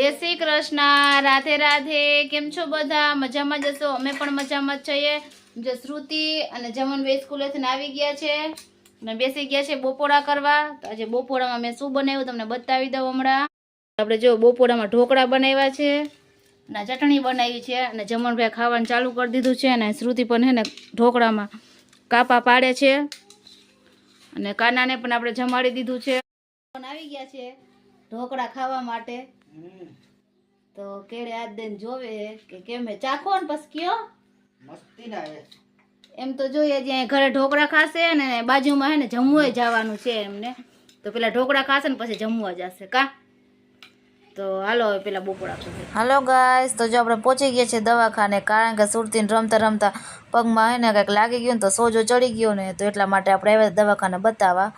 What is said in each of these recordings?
જય શ્રી કૃષ્ણ, રાધે રાધે. કેમ છો બધા? મજામાં જશો અમે પણ મજામાં જ છીએ. જે શ્રુતિ અને જમનભાઈ સ્કૂલેથી આવી ગયા છે અને બેસી ગયા છે બપોરા કરવા. તો આજે બપોરામાં મેં શું બનાવ્યું તમને બતાવી દઉં હમણાં. આપણે જો બપોરામાં ઢોકળા બનાવ્યા છે અને ચટણી બનાવી છે અને જમણભાઈ ખાવાનું ચાલુ કરી દીધું છે અને શ્રુતિ પણ હે ને ઢોકળામાં કાપા પાડે છે અને કાનાને પણ આપણે જમાડી દીધું છે. પણ આવી ગયા છે ઢોકળા ખાવા માટે. તો કેડે આજ દેન જોવે કે કેમ હે ચાખો ને પછી કયો? મસ્તી ના હે. એમ તો જોઈએ જ્યાં ઘરે ઢોકળા ખાશે ને બાજુમાં હે ને જમવું જવાનું છે એમને. તો પેલા ઢોકળા ખાશે ને પછી જમવા જશે કા? તો હાલો હવે પેલા બપોરા હાલો ગાઈસ તો જો આપણે પહોંચી ગયા છે દવાખાને કારણ કે સુરતીને રમતા રમતા પગમાં હે ને કંઈક લાગી ગયું ને તો સોજો ચડી ગયો ને તો એટલા માટે આપણે આવ્યા દવાખાને બતાવવા.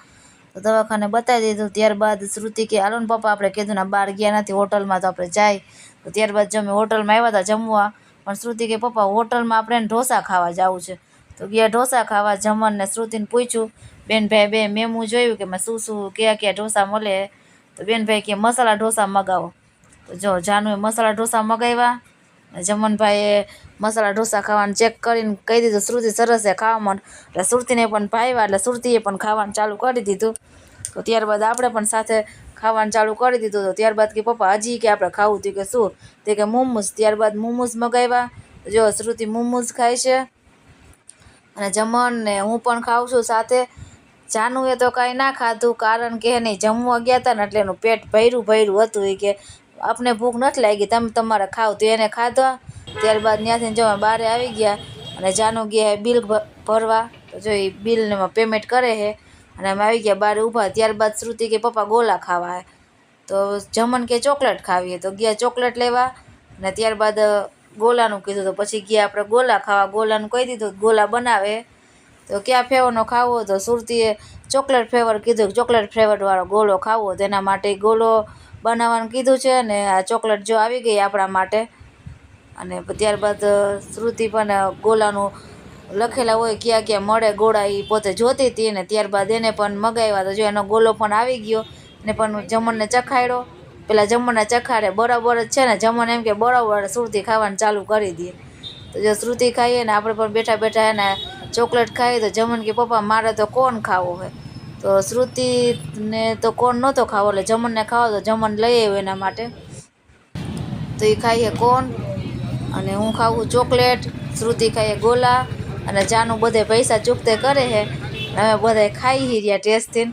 તો દવાખાને બતાવી દીધું. ત્યારબાદ શ્રુતિ કે, હાલો પપ્પા, આપણે કીધું ને બહાર ગયા નથી, હોટલમાં તો આપણે જાય. તો ત્યારબાદ જો અમે હોટલમાં આવ્યા હતા જમવા, પણ શ્રુતિ કે, પપ્પા, હોટલમાં આપણે ઢોસા ખાવા જવું છે. તો ગયા ઢોસા ખાવા જમણને શ્રુતિને પૂછ્યું, બેન ભાઈ, બે મેમું જોયું કે મેં શું શું, કયા કયા ઢોસા મળે? તો બેન ભાઈ કે, મસાલા ઢોસા મગાવો. તો જો જાનુએ મસાલા ઢોસા મગાવ્યા જમનભાઈએ મસાલા ઢોસા ખાવાનું ચેક કરીને કહી દીધું, શ્રુતિ સરસ છે ખાવામાં એટલે શ્રુતિને પણ ભાવ્યા એટલે શ્રુતિએ પણ ખાવાનું ચાલુ કરી દીધું. તો ત્યારબાદ આપણે પણ સાથે ખાવાનું ચાલુ કરી દીધું. તો ત્યારબાદ કે પપ્પા, હજી કે આપણે ખાવું હતું કે શું? તે કે, મોમોઝ. ત્યારબાદ મોમોઝ મગાવ્યા. જો શ્રુતિ મોમોઝ ખાય છે. અને જમણ ને હું પણ ખાઉં છું સાથે. જાનુએ તો કાંઈ ના ખાધું, કારણ કે નહીં જમવા ગયા હતા ને એટલે એનું પેટ ભર્યું ભર્યું હતું. એ કે આપને ભૂખ નથી લાગી, તમે, તમારે ખાવ, તો એને ખાધા ત્યારબાદ ત્યાંથી જો બહાર આવી ગયા અને જાનુ ગયા બિલ ભરવા. તો જો એ બિલને પેમેન્ટ કરે છે અને અમે આવી ગયા બહાર ઊભા. ત્યારબાદ શ્રુતિ કે પપ્પા ગોલા ખાવા તો જમન કે ચોકલેટ ખાવીએ તો ગયા ચોકલેટ લેવા અને ત્યારબાદ ગોલાનું કીધું. તો પછી ગયા આપણે ગોલા ખાવા. ગોલાનું કહી દીધું, ગોલા બનાવે. તો ક્યાં ફ્લેવરનો ખાવો તો સુરતીએ ચોકલેટ ફ્લેવર કીધું ચોકલેટ ફ્લેવરવાળો ગોલો ખાવો તેના માટે ગોલો બનાવવાનું કીધું છે અને આ ચોકલેટ જો આવી ગઈ આપણા માટે. અને ત્યારબાદ શ્રુતિ પણ ગોલાનું લખેલા હોય ક્યાં ક્યાં મળે ગોળા એ પોતે જોતી હતી ને ત્યારબાદ એને પણ મગાવ્યા તો જો એનો ગોલો પણ આવી ગયો. ને પણ જમણને ચખાડ્યો પેલા જમણને ચખાડે બરાબર જ છે ને, જમણ એમ કે બરાબર શ્રુતિ ખાવાનું ચાલુ કરી દે. તો જો શ્રુતિ ખાઈએ ને, આપણે પણ બેઠા બેઠા એને ચોકલેટ ખાઈએ તો જમણ કે પપ્પા, મારે તો કોણ ખાવો હોય તો શ્રુતિને તો કોણ નહોતો ખાવો, એટલે જમણને ખાવો તો જમણ લઈ આવ્યો એના માટે. તો એ ખાઈએ કોણ અને હું ખાવું ચોકલેટ, શ્રુતિ ખાઈએ ગોલા અને જાનું બધે પૈસા ચૂકતે કરે છે અમે બધા ખાઈ હી રહ્યા ટેસ્ટથી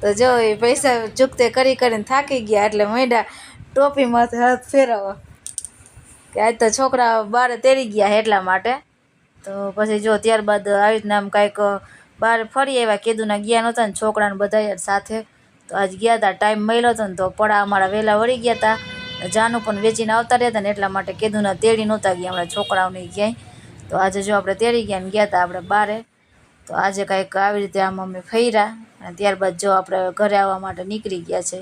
તો જો એ પૈસા ચૂકતે કરી કરીને થાકી ગયા, એટલે મેંડા ટોપીમાંથી હાથ ફેરવવા. કે આજ તો છોકરા બારે તેડી ગયા એટલા માટે. તો પછી જો ત્યારબાદ આવી રીતના આમ કાંઈક બહાર ફરી આવ્યા કીધું ના ગયા નહોતા ને છોકરાને બધા સાથે. તો આજ ગયા હતા ટાઈમ મળ્યો હતો ને તો પડા અમારા વહેલા વળી ગયા હતા જાનું પણ વેચીને આવતા રહ્યા હતા ને એટલા માટે કીધું ના તેડી નહોતા ગયા અમારા છોકરાઓને ક્યાંય. તો આજે જો આપણે તેડી ગયા ને ગયા હતા આપણે બારે, તો આજે કાંઈક આવી રીતે આમ અમે ફર્યા. અને ત્યારબાદ જો આપણે ઘરે આવવા માટે નીકળી ગયા છે.